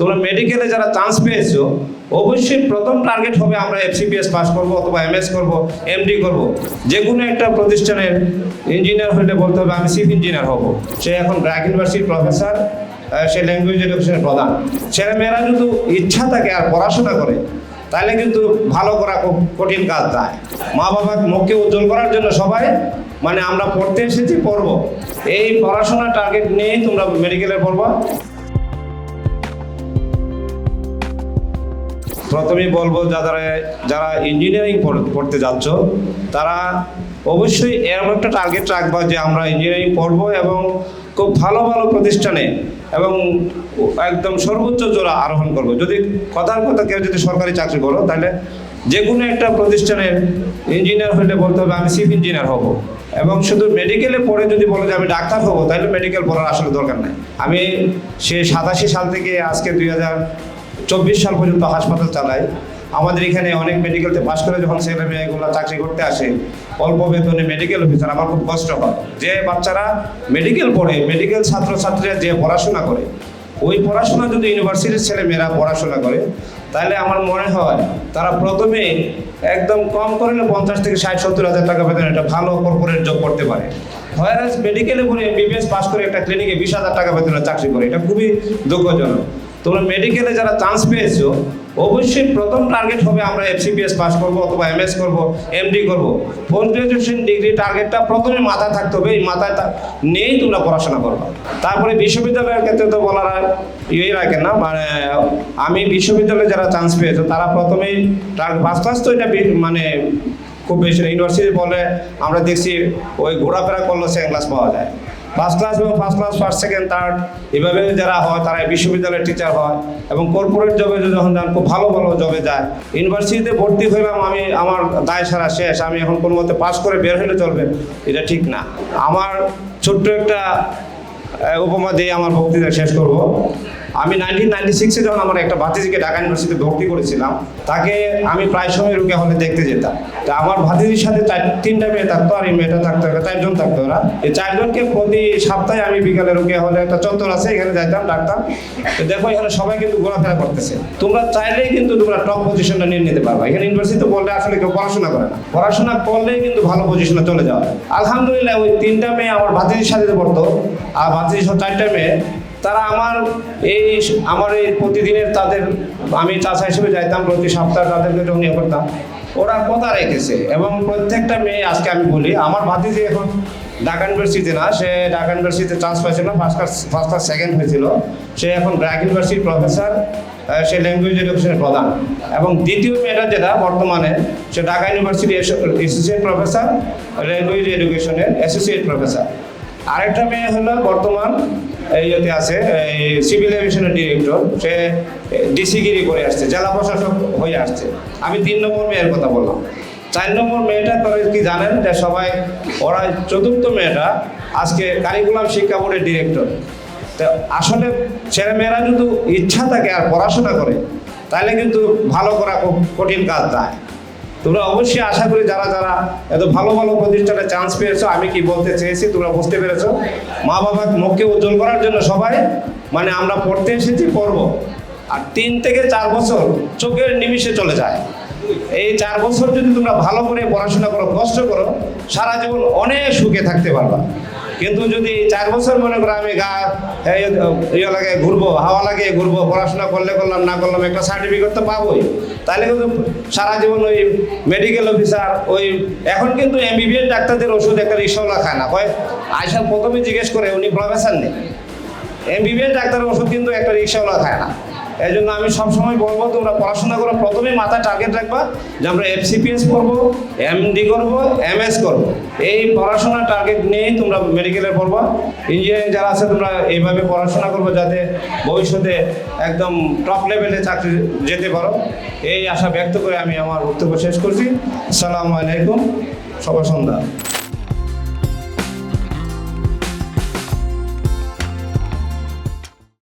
তোমরা মেডিকেলে যারা চান্স পেয়েছ, অবশ্যই প্রথম টার্গেট হবে আমরা এফসিপিএস পাস করব অথবা এমএস করব এমডি করব। যে কোনো একটা প্রতিষ্ঠানের ইঞ্জিনিয়ার হলে বলতে হবে, আমি চিফ ইঞ্জিনিয়ার হব। সে এখন ব্র্যাক ইউনিভার্সিটির প্রফেসর সে ল্যাঙ্গুয়েজ এডুকেশনের প্রধান। ছেলেমেয়েরা যদি ইচ্ছা থাকে আর পড়াশোনা করে, তাহলে কিন্তু ভালো করা খুব কঠিন কাজ দেয় মা বাবার মুখকে উজ্জ্বল করার জন্য সবাই মানে আমরা পড়তে এসেছি, পড়ব। এই পড়াশোনা টার্গেট নিয়েই তোমরা মেডিকেলে পড়বা। প্রথমেই বলব, যারা যারা ইঞ্জিনিয়ারিং পড়তে যাচ্ছ, তারা অবশ্যই এরকম একটা টার্গেট রাখবা যে আমরা ইঞ্জিনিয়ারিং পড়ব এবং খুব ভালো ভালো প্রতিষ্ঠানে এবং একদম সর্বোচ্চ জোড়া আরোহণ করব। যদি কথার কথা কেউ যদি সরকারি চাকরি করো, তাহলে যে কোনো একটা প্রতিষ্ঠানের ইঞ্জিনিয়ার হলে বলতে হবে, আমি চিফ ইঞ্জিনিয়ার হব। এবং শুধু মেডিকেলে পড়ে যদি বলো যে আমি ডাক্তার হব, তাহলে মেডিকেল পড়ার আসলে দরকার নাই। আমি সে সাতাশি সাল থেকে আজকে দুই হাজার চব্বিশ সাল পর্যন্ত হাসপাতাল চালাই আমাদের এখানে অনেক মেডিকেলতে পাশ করে যখন ছেলে মেয়েগুলো চাকরি করতে আসে, অল্প বেতনে মেডিকেল অফিসার আমার খুব কষ্ট হয়। যে বাচ্চারা মেডিকেল পড়ে মেডিকেল ছাত্রছাত্রীরা যে পড়াশোনা করে, ওই পড়াশোনা যদি ইউনিভার্সিটির ছেলে মেয়েরা পড়াশোনা করে, তাহলে আমার মনে হয় তারা প্রথমে একদম কম করলে পঞ্চাশ থেকে ষাট, সত্তর হাজার টাকা বেতন একটা ভালো কর্পোরেট জব করতে পারে। হয়াস মেডিকেলে পড়ে বিবিএস পাস করে একটা ক্লিনিকে বিশ হাজার টাকা বেতনে চাকরি করে, এটা খুবই দুঃখজনক। তোমরা মেডিকেলে যারা চান্স পেয়েছ, অবশ্যই প্রথম টার্গেট হবে আমরা এফসিপিএস পাস করব অথবা এম এমএস করব এমডি করব। পোস্ট গ্রাজুয়েশন ডিগ্রি টার্গেটটা প্রথমে মাথায় থাকতে হবে, এই মাথায় নিয়েই তোমরা পড়াশোনা করবে। তারপরে বিশ্ববিদ্যালয়ের ক্ষেত্রে তো বলার ইয়েই রাখে না মানে আমি বিশ্ববিদ্যালয়ে যারা চান্স পেয়েছ, তারা প্রথমেই ফার্স্ট তো এটা মানে খুব বেশি ইউনিভার্সিটি বলে আমরা দেখছি ওই ঘোরাফেরা করলে সেকেন্ড ক্লাস পাওয়া যায়। ফার্স্ট ক্লাস এবং first class first second third এভাবে যারা হয়, তারা বিশ্ববিদ্যালয়ের টিচার হয় এবং কর্পোরেট জবে যখন যান, খুব ভালো ভালো জবে যায়। ইউনিভার্সিটিতে ভর্তি হইলাম আমি, আমার দায় সারা শেষ। আমি এখন কোনো মতে পাস করে বের হলে চলবে। এটা ঠিক না। আমার ছোট্ট একটা উপমা দিয়ে আমার বক্তৃতা শেষ করব। আমি নাইনটিন নাইনটি সিক্সে যখন আমার একটা ভাতিজিকে ঢাকা ইউনিভার্সিটিতে ভর্তি করেছিলাম, তাকে আমি প্রায় সময় রুকে হলে দেখতে যেতাম। তা আমার ভাতিজির সাথে তিনটা মেয়ে থাকতো আর এই মেয়েটা থাকতো, একটা চারজন থাকতো ওরা। এই চারজনকে প্রতি সপ্তাহে আমি বিকালে রুকে হলে একটা চত্বর আছে, এখানে যাইতাম, ডাকতাম। তো দেখো, এখানে সবাই কিন্তু ঘোরাফেরা করতেছে। তোমরা চাইলেই কিন্তু তোমরা টপ পজিশনটা নিয়ে নিতে পারবে। এখানে ইউনিভার্সিটিতে বললে আসলে কেউ পড়াশোনা করে না। পড়াশোনা করলেই কিন্তু ভালো পজিশনে চলে যাওয়া। আলহামদুলিল্লাহ, ওই তিনটা মেয়ে আমার ভাতিজির সাথে পড়তো। আর চারটা মেয়ে তারা আমার এই আমার এই প্রতিদিনের তাদের আমি চাষা হিসেবে যাইতাম প্রতি সপ্তাহে তাদেরকে ইয়ে করতাম। ওরা কথা রেখেছে এবং প্রত্যেকটা মেয়ে আজকে আমি বলি, আমার ভাতিজি এখন ঢাকা ইউনিভার্সিটিতে না, সে ঢাকা ইউনিভার্সিটিতে চান্স পাইছিল ফার্স্ট ফার্স্ট ক্লাস সেকেন্ড হয়েছিল। সে এখন ব্র্যাক ইউনিভার্সিটির প্রফেসর সে ল্যাঙ্গুয়েজ এডুকেশনের প্রধান। এবং দ্বিতীয় মেয়েটা যেটা বর্তমানে, সে Dhaka university associate professor language এডুকেশনের অ্যাসোসিয়েট প্রফেসর আরেকটা মেয়ে হলো বর্তমান এই ইয়েতে আছে, এই সিভিল এভিয়েশনের ডিরেক্টর সে ডিসিগিরি করে আসছে, জেলা প্রশাসক হয়ে আসছে। আমি তিন নম্বর মেয়ের কথা বললাম। চার নম্বর মেয়েটা করে কি জানেন যে সবাই, ওরা চতুর্থ মেয়েটা, আজকে কারিকুলাম শিক্ষা বোর্ডের ডিরেক্টর তো আসলে ছেলে মেয়েরা যদি ইচ্ছা থাকে আর পড়াশোনা করে, তাহলে কিন্তু ভালো করা খুব কঠিন কাজ দেয় তোমরা অবশ্যই আশা করি যারা যারা এত ভালো ভালো প্রতিষ্ঠানে চান্স পেয়েছ, আমি কি বলতে চেয়েছি, তোমরা বুঝতে পেরেছ। মা বাবার মুখকে উজ্জ্বল করার জন্য সবাই মানে আমরা পড়তে এসেছি, পড়ব। আর তিন থেকে চার বছর চোখের নিমিষে চলে যায়। এই চার বছর যদি তোমরা ভালো করে পড়াশোনা করো, কষ্ট করো, সারা জীবন অনেক সুখে থাকতে পারবা। কিন্তু যদি চার বছর মনে করো আমি গা ইয়ে লাগে, ঘুরবো, হাওয়া লাগিয়ে ঘুরবো, পড়াশোনা করলে করলাম, না করলাম, একটা সার্টিফিকেট তো পাবোই। তাহলে কিন্তু সারা জীবন ওই মেডিকেল অফিসার ওই, এখন কিন্তু এম এমবিবিএস ডাক্তারদের ওষুধ একটা রিক্সাওয়ালা খায় না। কয় আয়সা প্রথমে জিজ্ঞেস করে, উনি প্রফেসর নেই। এম এমবিবিএস ডাক্তারের ওষুধ কিন্তু একটা রিক্সাওয়ালা খায় না। এই জন্য আমি সবসময় বলব, তোমরা পড়াশোনা করো। প্রথমে মাথায় টার্গেট রাখবা যে আমরা এফসিপিএস করব এমডি করব এমএস করব। এই পড়াশোনার টার্গেট নিয়েই তোমরা মেডিকেলে পড়বা। ইঞ্জিনিয়ারিং যারা আছে, তোমরা এইভাবে পড়াশোনা করব যাতে ভবিষ্যতে একদম টপ লেভেলে চাকরি যেতে পারো। এই আশা ব্যক্ত করে আমি আমার বক্তব্য শেষ করছি। আসসালামু আলাইকুম। সবার সন্ধ্যা।